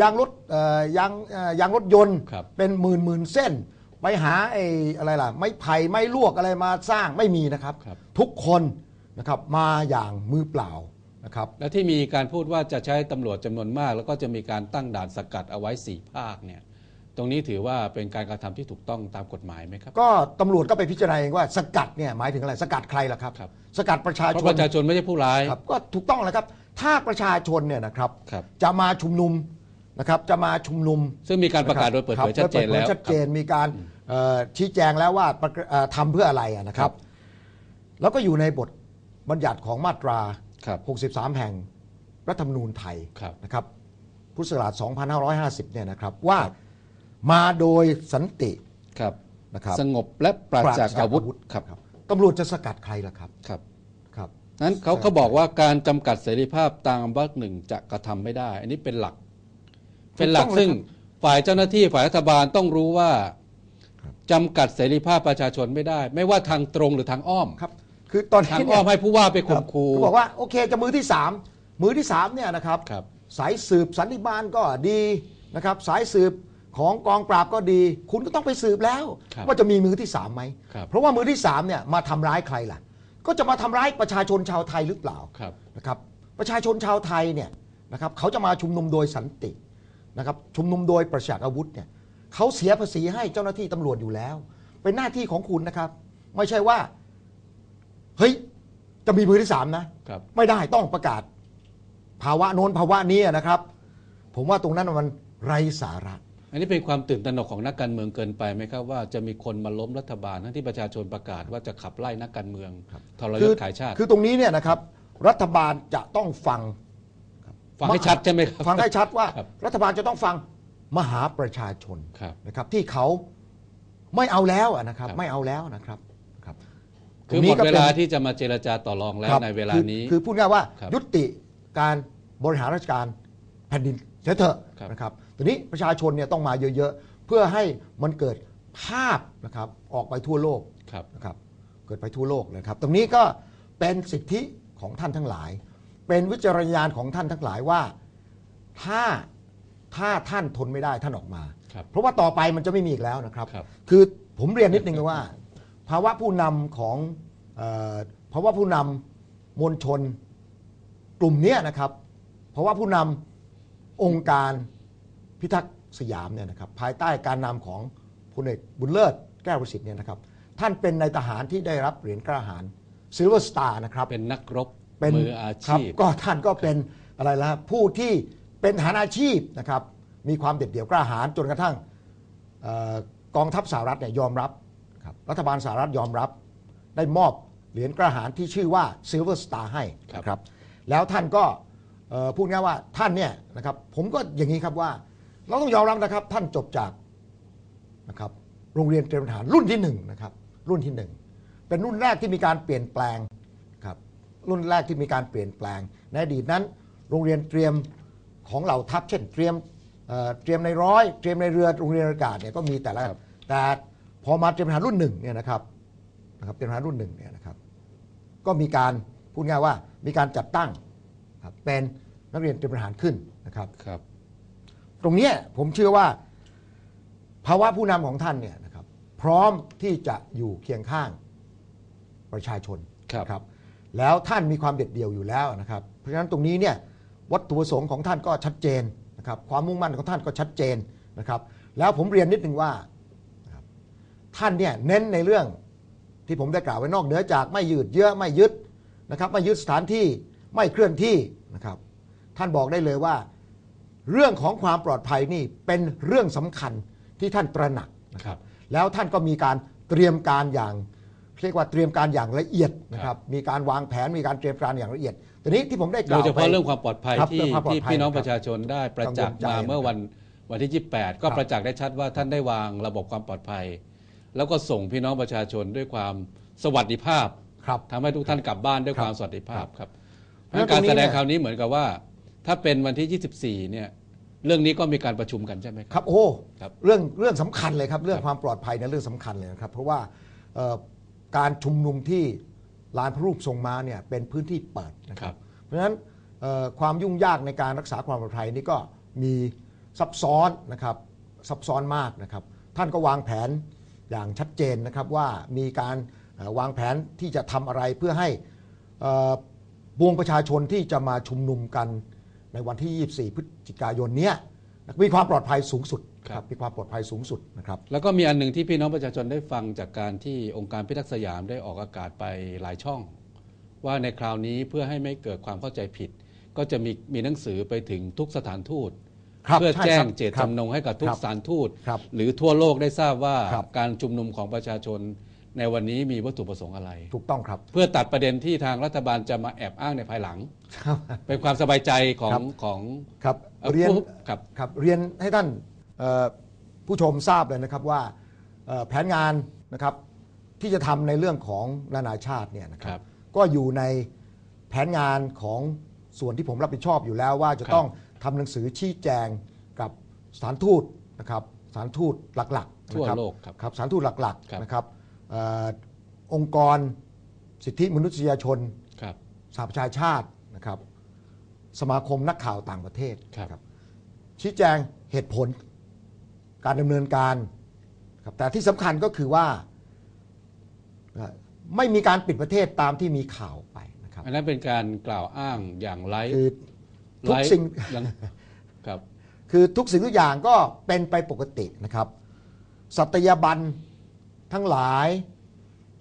ยางรถเอ่อยางเอ่อยางรถยนต์ครับเป็นหมื่นหมื่นเส้น ไปหาไอ้อะไรล่ะ ไม้ไผ่ไม้ลวกอะไรมาสร้างไม่มีนะครับ ครับ ทุกคนนะครับมาอย่างมือเปล่านะครับ แล้วที่มีการพูดว่าจะใช้ตำรวจจำนวนมาก แล้วก็จะมีการตั้งด่านสกัดเอาไว้สี่ภาคเนี่ย ตรงนี้ถือว่าเป็นการกระทำที่ถูกต้องตามกฎหมายไหมครับ ก็ตำรวจก็ไปพิจารณาเองว่าสกัดเนี่ยหมายถึงอะไรสกัดใครล่ะครับ ครับ สกัดประชาเพชราะนประชาชนไม่ใช่ผู้ร้าย ครับก็ถูกต้องแล้วครับ ถ้าประชาชนเนี่ยนะครับ ครับ จะมาชุมนุม นะครับจะมาชุมนุมซึ่งมีการประกาศโดยเปิดเผยชัดเจนครับแล้วโดยปิดผยชัดเจนมีการเอ่อชี้แจงแล้วว่าประกาเอ่อทำเพื่ออะไรอะนะคครัรับบแล้วก็อยู่ในบทบัญญัติของมาตราครับ63 แห่งรัฐธรรมนูญไทยครับนะครับพุทธศักราช 2550 เนี่ยนะครับว่าครับมาโดยสันติครับนะครับสงบและปราศจากอาวุธครับตำรวจจะสกัดใครล่ะครับครับครับนั้นเขาเขาบอกว่าการจำกัดเสรีภาพตามวรรคหนึ่งจะกระทำไม่ได้ อันนี้เป็นหลัก เป็นหลักถูกต้องเลยซึ่งครับฝ่ายเจ้าหน้าที่ฝ่ายรัฐบาลต้องรู้ว่าครับจำกัดเสรีภาพประชาชนไม่ได้ ไม่ว่าทางตรงหรือทางอ้อมครับ คือตอนทางนี้อ้เนี่อยมให้ผู้ว่าไปข่มขู่เขาบอกว่าโอเคจะมือที่สามมือที่สามเนี่ยนะครับครับสายสืบสันติบาลก็ดีนะครับ สายสืบของกองปราบก็ดี คุณก็ต้องไปสืบแล้วครับว่าจะมีมือที่สามไหมครับเพราะว่ามือที่สามเนี่ยมาทำร้ายใครล่ะ ก็จะมาทำร้ายประชาชนชาวไทยหรือเปล่าครับนะครับ ประชาชนชาวไทยเนี่ยนะครับเขาจะมาชุมนุมโดยสันติ นะครับชุมนุมโดยประชากอาวุธเนี่ยเขาเสียภาษีให้เจ้าหน้าที่ตำรวจอยู่แล้ว เป็นหน้าที่ของคุณนะครับ ไม่ใช่ว่า เฮ้ย จะมีมือที่สามนะครับ ไม่ได้ต้องประกาศ ภาวะโน้นภาวะนี้นะครับ ผมว่าตรงนั้นมันไร้สาระ อันนี้เป็นความตื่นตระหนกของนักการเมืองเกินไปไหมครับว่าจะมีคนมาล้มรัฐบาลทั้งที่ประชาชนประกาศว่าจะขับไล่นักการเมืองทรยคืศขายชาติ คือตรงนี้เนี่ยนะครับ รัฐบาลจะต้องฟัง ฟังให้ชัดใช่ไหมครับ ฟังให้ชัดว่า ครับรัฐบาลจะต้องฟังมหาประชาชนครับนะครับ ที่เขาไม่เอาแล้วอะนะครับ ครับ ไม่เอาแล้วนะครับครับคือหมดเวลาที่จะมาเจรจาต่อรองแล้วครับในเวลาคือนี้คือพูดง่ายๆว่าครับยุติการบริหารราชการแผ่นดินเสียเถอะครับ นะครับทีนี้ประชาชนเนี่ยต้องมาเยอะๆ เพื่อให้มันเกิดภาพนะครับออกไปทั่วโลก ครับ นะครับเกิดไปทั่วโลกนะครับ ตรงนี้ก็เป็นสิทธิของท่านทั้งหลาย เป็นวิจารณญาณของท่านทั้งหลายว่า ถ้าถ้าท่านทนไม่ได้ท่านออกมา ครับเพราะว่าต่อไปมันจะไม่มีอีกแล้วนะครับ ครับ คือผมเรียนนิดนึงนะว่า ภาวะผู้นำของเออภาวะผู้นำมวลชนกลุ่มเนี้ยนะครับเพราะว่าผู้นำองค์การพิทักษ์สยามเนี่ยนะครับภายใต้การนำของพลเอกบุญเลิศแก้วประสิทธิ์เนี่ยนะครับท่านเป็นนายทหารที่ได้รับเหรียญกล้าหาญซิลเวอร์สตาร์นะครับ เป็นนักรบ เป็นมืออาครับชีพก็ท่านก็เป็นอะไรละผู้ที่เป็นทหารอาชีพนะครับ มีความเด็ดเดี่ยวกล้าหาญจนกระทั่งเอ่อกองทัพสหรัฐเนี่ยยอมรับครับรัฐบาลสหรัฐยอมรับ ได้มอบเหรียญกล้าหาญที่ชื่อว่าซิลเวอร์สตาร์ให้ครับนะครับแล้วท่านก็เอ่อพูดง่ายว่าท่านเนี่ยนะครับผมก็อย่างนี้ครับว่า เราต้องยอมรับนะครับท่านจบจากนะครับโรงเรียนเตรียมทหารรุ่นที่หนึ่งนะครับรุ่นที่หนึ่งเป็นรุ่นแรกที่มีการเปลี่ยนแปลงค รับรุ่นแรกที่มีการเปลี่ยนแปลง ในอดีตนั้น โรงเรียนเตรียมของเหล่าทัพ เช่นเตรียมเอ่อเตรียมในร้อย เตรียมในเรือโรงเรียนอากาศเนี่ยก็มีแต่ละครับแต่พอมาเตรียมทหารรุ่นหนึ่งเนี่ยนะครับนะครับเตรียมทหารรุ่นหนึ่งเนี่ยนะครับ ก็มีการพูดง่ายว่ามีการจัดตั้งครับเป็นนักเรียนเตรียมทหารขึ้นนะครับครับ ตรงเนี้ยผมเชื่อว่า ภาวะผู้นำของท่านเนี่ยนะครับ พร้อมที่จะอยู่เคียงข้างประชาชนครับนะครับ แล้วท่านมีความเด็ดเดี่ยวอยู่แล้วนะครับ เพราะฉะนั้นตรงนี้เนี่ยวัตถุประสงค์ของท่านก็ชัดเจนนะครับความมุ่งมั่นของท่านก็ชัดเจนนะครับ แล้วผมเรียนนิดนึงว่าท่านเนี่ยเน้นในเรื่องที่ผมได้กล่าวไว้นอกเหนือจากไม่ยืดเยื้อไม่ยึดนะครับไม่ยึดสถานที่ไม่เคลื่อนที่นะครับ ท่านบอกได้เลยว่า เรื่องของความปลอดภัยนี่เป็นเรื่องสำคัญที่ท่านตระหนักนะครับ แล้วท่านก็มีการเตรียมการอย่าง เรียกว่าเตรียมการอย่างละเอียดนะครับมีการวางแผนมีการเตรียมการอย่างละเอียดทีนี้ที่ผมได้กโดล่าวยเฉพาะไปเรื่องความปลอดภัยครับที่เรื่องความปลอดที่ภัยพี่น้องครับประชาชนได้ประจักษ์กังวลใจมาเมื่อวันวันที่ 28 ก็ครับประจักษ์ได้ชัดว่าท่านได้วางระบบความปลอดภัย แล้วก็ส่งพี่น้องประชาชนด้วยความสวัสดิภาพครับทำให้ทุกท่านกลับบ้านด้วยครับความสวัสดิภาพครับเพราะฉะนั้นการตรงนี้แสดงเนี่ยคราวนี้เหมือนกับว่า ถ้าเป็นวันที่ 24 เนี่ยเรื่องนี้ก็มีการประชุมกันใช่ไหมคครับรับโอ้ครับเรื่องเรื่องสำคัญเลยครับเรื่องครับความปลอดภัยเนี่ยเรื่องสำคัญเลยนะครับเพราะว่าเอ่อ การชุมนุมที่ลานพระรูปทรงม้าเนี่ยเป็นพื้นที่เปิดนะคครัรับบเพราะฉะนั้นเอ่อความยุ่งยากในการรักษาความปลอดภัยนี่ก็มีซับซ้อนนะครับซับซ้อนมากนะครับ ท่านก็วางแผนอย่างชัดเจนนะครับว่ามีการเอ่อวางแผนที่จะทำอะไรเพื่อให้เอ่อปวงประชาชนที่จะมาชุมนุมกันในวันที่ 24 พฤศจิกายนเนี้ยมีความปลอดภัยสูงสุด ครับมีความปลอดภัยสูงสุดนะครับ แล้วก็มีอันหนึ่งที่พี่น้องประชาชนได้ฟังจากการที่องค์การพิทักษ์สยามได้ออกอากาศไปหลายช่อง ว่าในคราวนี้เพื่อให้ไม่เกิดความเข้าใจผิด ก็จะมีมีหนังสือไปถึงทุกสถานทูตครับเพื่อใช่แจ้ครังบเจตครับจำนงให้กับทุกครับสถานทูตครับหรือทั่วโลกได้ทราบว่าครับการชุมนุมของประชาชนในวันนี้มีวัตถุประสงค์อะไร ถูกต้องครับ เพื่อตัดประเด็นที่ทางรัฐบาลจะมาแอบอ้างในภายหลัง เป็นความสบายใจของครับของครับเอ่อเรียนผู้ครับครับเรียนให้ท่านเอ่อ ผู้ชมทราบเลยนะครับว่าเอ่อแผนงานนะครับที่จะทำในเรื่องของนานาชาติเนี่ยนะคครัรับบก็อยู่ในแผนงานของส่วนที่ผมรับผิดชอบอยู่แล้วว่าจะครับต้องทำหนังสือชี้แจงกับสถานทูตนะครับสถานทูตหลักๆทั่วนะครับโลกครับครับสถานทูตหลักครับๆนะครับเอ่อองค์กรสิทธิมนุษยชนครับสหประชาชาตินะครับสมาคมนักข่าวต่างประเทศครับชี้แจงเหตุผล การดำเนินการครับแต่ที่สำคัญก็คือว่าเอ่อไม่มีการปิดประเทศตามที่มีข่าวไปนะครับอันนั้นเป็นการกล่าวอ้างอย่างไร้คือทุกไร้สิ่งหลังครับคือทุกสิ่งทุกอย่างก็เป็นไปปกตินะครับ สัตยาบันทั้งหลาย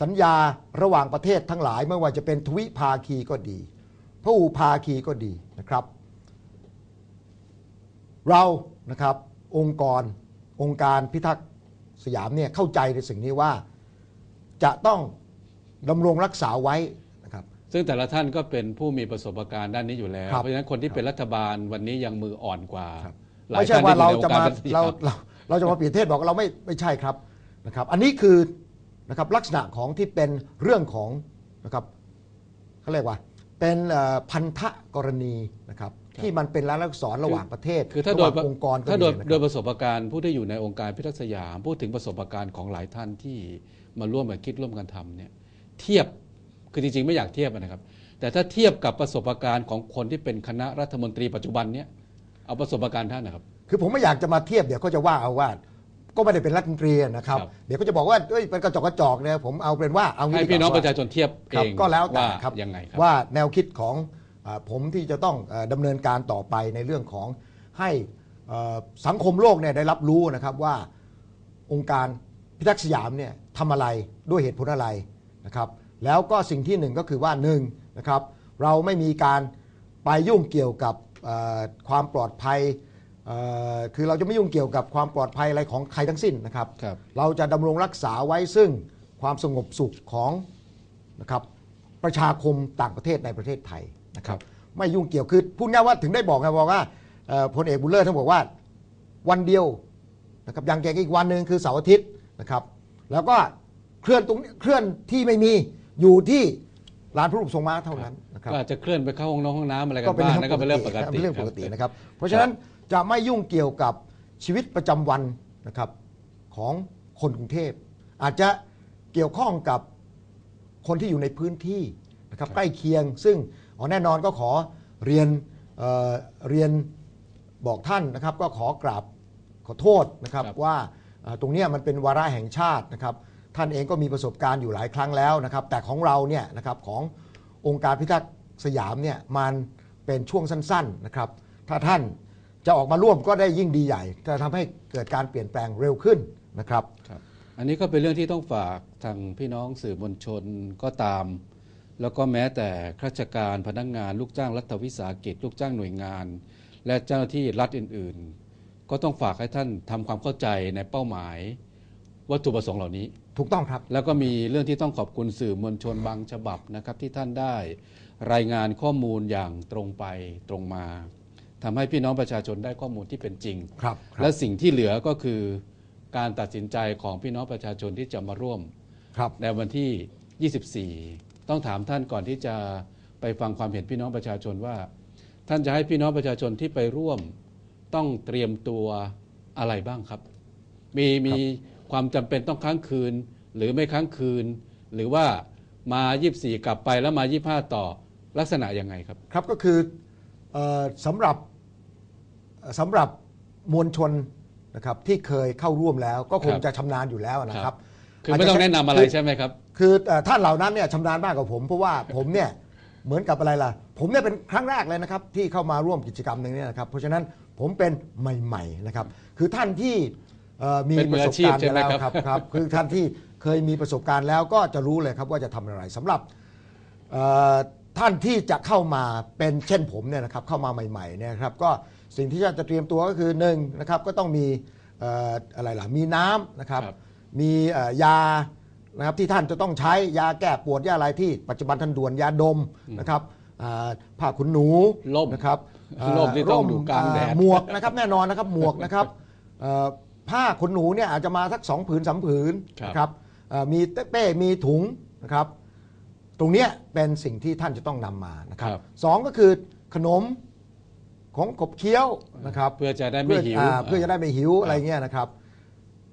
สัญญาระหว่างประเทศทั้งหลายไม่ว่าจะเป็นทวิภาคีก็ดีพระอูภาคีก็ดีนะครับ เรานะครับองค์กร องค์การพิทักษ์สยามเนี่ยเข้าใจในสิ่งนี้ว่าจะต้องดำรงรักษาไว้นะครับ ซึ่งแต่ละท่านก็เป็นผู้มีประสบการณ์ด้านนี้อยู่แล้ว ครับเพราะฉะนั้นคนที่เป็นรัฐบาลวันนี้ยังมืออ่อนกว่าครับ หลายไม่ใช่ท่นว่าที่เราอยู่ในจะองค์มาการพิทักษ์สยเราเราเราจะมาเปรียบเทียบบอกเราไม่ไม่ใช่ครับนะครับ อันนี้คือนะครับลักษณะของที่เป็นเรื่องของนะครับเขาเรียกว่าเป็นเอ่อพันธกรณีนะครับ ที่มันเป็นร้านลักษรระหว่างประเทศคือถ้าระโดหว่ายงองค์กรก็ถ้าโดยมีนะคโดรัยบประสบการณ์ผู้ที่อยู่ในองค์การพิทักษ์สยาม พูดถึงประสบการณ์ของหลายท่านที่มาร่วมกันคิดร่วมกันทำเนี่ยเทียบคือจริงๆ ไม่อยากเทียบนะครับ แต่ถ้าเทียบกับประสบการณ์ของคนที่เป็นคณะรัฐมนตรีปัจจุบันเนี่ยเอาประสบการณ์ท่านนะครับ คือผมไม่อยากจะมาเทียบเดี๋ยวเขาจะว่าเอาว่าก็ไม่ได้เป็นรัฐมนตรีนะครับครับเดี๋ยวก็จะบอกว่าเอ้ยเป็นกระจอกกระจอกเนี่ยผมเอาเป็นว่าเอางี้ให้ดีกว่พี่น้องว่ประชาชนเทียบคเอรับงก็แล้วแต่ว่าครับยังไงครับว่าแนวคิดของอา ผมที่จะต้องออดำเนินการต่อไปในเรื่องของให้สังคมโลกเนี่ยได้รับรู้นะครับว่าองค์การพิทักษ์สยามเนี่ยทำอะไรด้วยเหตุผลอะไรนะครับ แล้วก็สิ่งที่หนึ่งก็คือว่าหนึ่งนะครับเราไม่มีการไปยุ่งเกี่ยวกับความปลอดภัยคือเราจะไม่ยุ่งเกี่ยวกับความปลอดภัยอะไรของใครทั้งสิ้นนะครับครับเราจะดำรงรักษาไว้ซึ่งความสงบสุขของนะครับประชาคมต่างประเทศในประเทศไทย นะครับไม่ยุ่งเกี่ยวคือพูดง่ายว่าถึงได้บอกไงบอกว่าเอ่อพลเอกบุญเลิศท่านบอกว่าวันเดียวนะครับยังแกอีกวันหนึ่งคือเสาร์อาทิตย์นะครับแล้วก็เคลื่อนตรงเคลื่อนที่ไม่มีอยู่ที่ลานพระรูปทรงม้าเท่านั้นนะครับก็อาจจะเคลื่อนไปเข้าห้องน้องห้องน้ำอะไรกัก็นเป็นบ้างเรื่นั่นก็เป็นเรื่องปกติเป็นเรื่องปกติคบนะครับ เพราะฉะนั้นจะไม่ยุ่งเกี่ยวกับชีวิตประจำวันนะครับของคนกรุงเทพ อาจจะเกี่ยวข้องกับคนที่อยู่ในพื้นที่นะครับใกล้เคียงซึ่ง อ๋อแน่นอนก็ขอเรียนเอ่อเรียนบอกท่านนะครับ ก็ขอกราบขอโทษนะครับครับว่าเอ่อตรงเนี้ยมันเป็นวาระแห่งชาตินะครับท่านเองก็มีประสบการณ์อยู่หลายครั้งแล้วนะครับ แต่ของเราเนี่ยนะครับขององค์การพิทักษ์สยามเนี่ยมันเป็นช่วงสั้นๆนะครับ ถ้าท่านจะออกมาร่วมก็ได้ยิ่งดีใหญ่จะทำให้เกิดการเปลี่ยนแปลงเร็วขึ้นนะครับครับอันนี้ก็เป็นเรื่องที่ต้องฝากทางพี่น้องสื่อมวลชนก็ตาม แล้วก็แม้แต่ข้าราชการพนักงาน ลูกจ้างรัฐวิสาหกิจ ลูกจ้างหน่วยงาน และเจ้าหน้าที่รัฐอื่น ๆ ก็ต้องฝากให้ท่านทำความเข้าใจในเป้าหมาย วัตถุประสงค์เหล่านี้ ถูกต้องครับ แล้วก็มีเรื่องที่ต้องขอบคุณสื่อมวลชนบางฉบับนะครับที่ท่านได้ รายงานข้อมูลอย่างตรงไปตรงมาทำให้พี่น้องประชาชนได้ข้อมูลที่เป็นจริงครับและสิ่งที่เหลือก็คือการตัดสินใจของพี่น้องประชาชนที่จะมาร่วมครับในวันที่ 24 ต้องถามท่านก่อนที่จะไปฟังความเห็นพี่น้องประชาชนว่า ท่านจะให้พี่น้องประชาชนที่ไปร่วมต้องเตรียมตัวอะไรบ้างครับ มีมีความจำเป็นต้องค้างคืน หรือไม่ค้างคืน หรือว่ามา 24 กลับไปแล้วมา 25 ต่อลักษณะยังไงครับ ครับก็คือเออสำหรับเอ่อสำหรับมวลชนนะครับที่เคยเข้าร่วมแล้วก็คงครับจะชำนาญอยู่แล้วนะครับ คือไม่ต้องแนะนำอะไรคืใช่ไหมครับ คือเอ่อท่านเหล่านั้นเนี่ยชำนาญมากกว่าผม เพราะว่าผมเนี่ยเหมือนกับอะไรล่ะ ผมเนี่ยเป็นครั้งแรกเลยนะครับ ที่เข้ามาร่วมกิจกรรมหนึ่งเนี่ยนะครับ เพราะฉะนั้นผมเป็นใหม่ ๆนะครับ คือท่านที่เอ่อมีเป็นมืปอระสอาบชีพการณ์ใช่ไหมแล้วครับครับครับ คือท่านที่เคยมีประสบการณ์แล้วก็จะรู้เลยครับว่าจะทำอะไรสำหรับ เอ่อท่านที่จะเข้ามาเป็นเช่นผมเนี่ยนะครับเข้ามาใหม่ๆเนี่ยนะครับก็สิ่งที่จะเตรียมตัวก็คือหนึ่งนะครับก็ต้องมีเอ่ออะไรล่ะมีน้ำนะครับ ครับมีเอ่อยา นะครับที่ท่านจะต้องใช้ยาแก้ปวดยาอะไรที่ปัจจุบันทันด่วนยาดมนะครับอ่าผ้าขนหนูร่มนะครับอ่าร่มที่ต้องอยู่กลางแดดอ่หมวกนะครับแน่นอนนะครับหมวกนะครับเอ่อผ้าขนหนูเนี่ยอาจจะมาสักสองผืนสามผืนครับนะครับเอ่อมีเป้มีถุงนะครับ ตรงเนี้ยเป็นสิ่งที่ท่านจะต้องนำมานะครับครับสองก็คือขนมของขบเคี้ยวนะครับ เพื่อจะได้ไม่หิวเพื่ออ่าเพื่อจะได้ไม่หิวอะไรเงี้ยนะครับ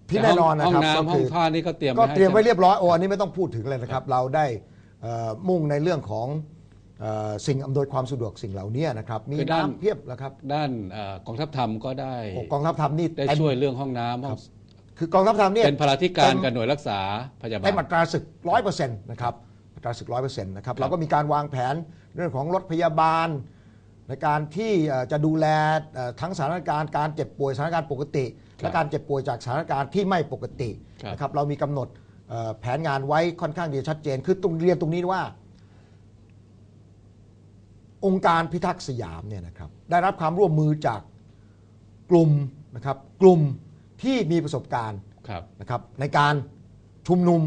ที่แต่แน่นอนนะห้องครับน้ำก็ห้อคืงอท่านี่ก็เตรียมก็ให้เตรียมไว้ใช่หเรียบร้อยโอ้อันนี้ไม่ต้องพูดถึงเลยนะครับ เราได้เอ่อมุ่งในเรื่องของเอ่อสิ่งอำนวยความสะดวกสิ่งเหล่านี้นะครับมีคือด้านน้ำเพียบแล้วครับด้านเอ่อกองทัพธรรมก็ได้โอ้กองทัพธรรมนี่ได้เต็มช่วยเรื่องห้องน้ำห้องคือกองทัพธรรมเนี่ย เป็นพลาธิการกับหน่วยรักษาพยาบาเต็ลมอัตราศึกร้อยเปอร์เซ็นต์นะครับอัตราศึกร้อยเปอร์เซ็นต์นะครับ เราก็มีการวางแผนเรื่องของรถพยาบาล ในการที่เอ่อจะดูแลเอ่อทั้งสถานการณ์การเจ็บป่วยสถานการณ์ปกติครับ และการเจ็บป่วยจากสถานการณ์ที่ไม่ปกติครับนะครับเรามีกำหนดเอ่อแผนงานไว้ค่อนข้างดีชัดเจน คือตรงเรียนตรงนี้ว่า องค์การพิทักษ์สยามเนี่ยนะครับได้รับความร่วมมือจากกลุ่มนะครับกลุ่มที่มีประสบการณ์ครับนะครับในการชุมนุม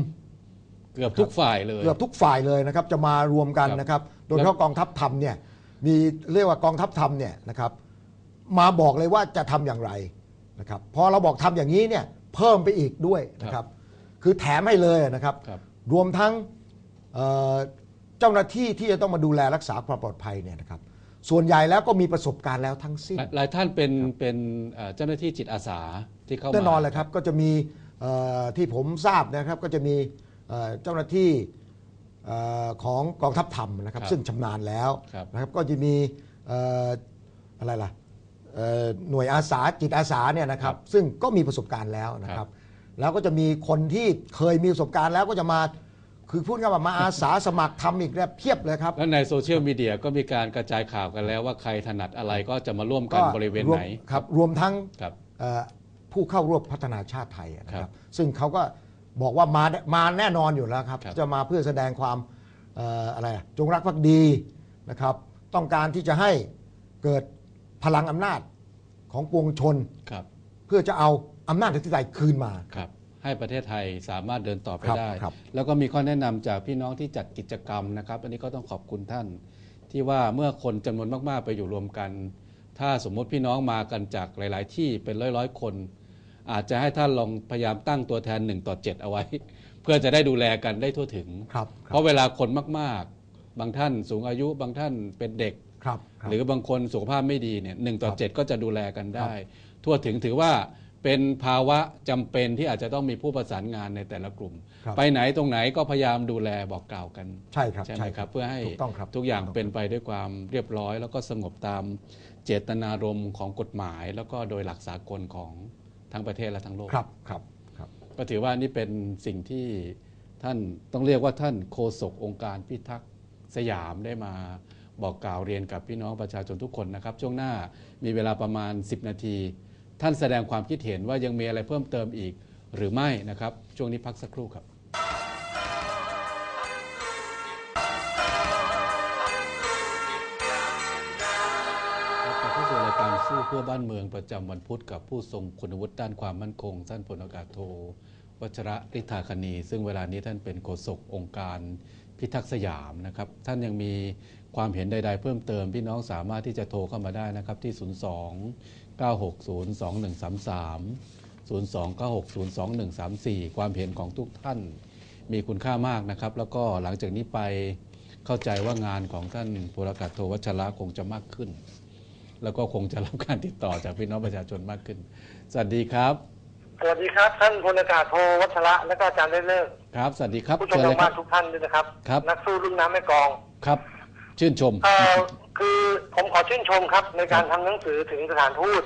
เกือบทุกฝ่ายเลยเกือบทุกฝ่ายเลยนะครับจะมารวมกันครับนะครับ โดยเฉพาะกองทัพธรรมเนี่ยมีเรียกว่ากองทัพธรรมเนี่ยนะครับมาบอกเลยว่าจะทำอย่างไร นะครับพอเราบอกทำอย่างนี้เนี่ยเพิ่มไปอีกด้วยนะครับคือแถมให้เลยนะครับครับรวมทั้งเอ่อเจ้าหน้าที่ที่จะต้องมาดูแลรักษาความปลอดภัยเนี่ยนะครับส่วนใหญ่แล้วก็มีประสบการณ์แล้วทั้งสิ้น หลายหลายท่านเป็นเป็นเอ่อเจ้าหน้าที่จิตอาสาที่เข้ามาแน่นอนเลยครับก็จะมีเอ่อที่ผมทราบนะครับก็จะมีเอ่อเจ้าหน้าที่เอ่อของกองทัพธรรมนะครับครับซึ่งชำนาญแล้วครับนะครับก็จะมีเอ่ออะไรล่ะเอ่อ หน่วยอาสาจิตอาสาเนี่ยนะครับซึ่งก็มีประสบการณ์แล้วนะครับ แล้วก็จะมีคนที่เคยมีประสบการณ์แล้วก็จะมาคือพูดง่ายๆว่ามาอาสาสมัครทำอีกเนี่ยเพียบเลยครับ แล้วในโซเชียลมีเดียก็มีการกระจายข่าวกันแล้วว่าใครถนัดอะไรก็จะมาร่วมกันบริเวณรวมไหน ครับ รวมทั้งครับ เอ่อผู้เข้าร่วมพัฒนาชาติไทยนะคครัรับบซึ่งเขาก็บอกว่ามามาแน่นอนอยู่แล้วครับ ครับจะมาเพื่อแสดงความเอ่ออะไรอะจงรักภักดีนะครับ ต้องการที่จะให้เกิด พลังอำนาจของปวงชน ครับเพื่อจะเอาอำนาจอธิปไตยคืนมา ครับ ให้ประเทศไทยสามารถเดินต่อไปครับได้ ครับ แล้วก็มีข้อแนะนำจากพี่น้องที่จัดกิจกรรมนะครับ อันนี้ก็ต้องขอบคุณท่าน ที่ว่าเมื่อคนจำนวนมากๆไปอยู่รวมกัน ถ้าสมมติพี่น้องมากันจากหลาย ๆ ที่เป็นร้อยๆคน อาจจะให้ท่านลองพยายามตั้งตัวแทน1ต่อ7เอาไว้ เพื่อจะได้ดูแลกันได้ทั่วถึง ครับ เพราะเวลาคนมาก ๆ บางท่านสูงอายุบางท่านเป็นเด็ก ครับครับ หรือบางคนสุขภาพไม่ดีเนี่ยหนึ่งต่อครับ เจ็ดก็จะดูแลกันได้ ทั่วถึงถือว่าเป็นภาวะจำเป็นที่อาจจะต้องมีผู้ประสานงานในแต่ละกลุ่ม ครับไปไหนตรงไหนก็พยายามดูแลบอกกล่าวกัน ใช่ครับใช่ไหมครับเพื่อให้ถูกต้องครับทุกอย่างถูต้องเป็นไปด้วยความเรียบร้อย แล้วก็สงบตามเจตนารมณ์ของกฎหมาย แล้วก็โดยหลักสากลของทั้งประเทศและทั้งโลก ครับครับครับ ก็ถือว่านี่เป็นสิ่งที่ท่านต้องเรียกว่าท่านโฆษกองค์การพิทักษ์สยามได้มา บอกกล่าวเรียนกับพี่น้องประชาชนทุกคนนะครับ ช่วงหน้ามีเวลาประมาณ 10 นาที ท่านแสดงความคิดเห็นว่ายังมีอะไรเพิ่มเติมอีกหรือไม่นะครับ ช่วงนี้พักสักครู่ครับการสู้เพื่อบ้านเมืองประจำวันพุธกับผู้ทรงคุณวุฒิด้านความมั่นคงท่านพลอากาศโทวัชระฤทธาคณี ซึ่งเวลานี้ท่านเป็นโฆษกองค์การ พิทักษ์สยามนะครับ ท่านยังมีความเห็นใด ๆ เพิ่มเติมพี่น้องสามารถที่จะโทรเข้ามาได้นะครับที่ 02 960 2133 02 960 2134 ความเห็นของทุกท่านมีคุณค่ามากนะครับ แล้วก็หลังจากนี้ไปเข้าใจว่างานของท่านพลอากาศโทวัชระคงจะมากขึ้น แล้วก็คงจะรับการติดต่อจากพี่น้องประชาชนมากขึ้น สวัสดีครับ สวัสดีครับ ท่านพลอากาศโทวัชระและก็อาจารย์ได้เลิกครับ สวัสดีครับผู้ชมเชิญเลทายงคบ้ารับนทุกท่านด้วยนะครับ ครับ นักสู้รุ่นน้ำแม่กลอง ครับ ชื่นชม เอ่อ คือผมขอชื่นชมครับในการทำหนังสือถึงสถานทูต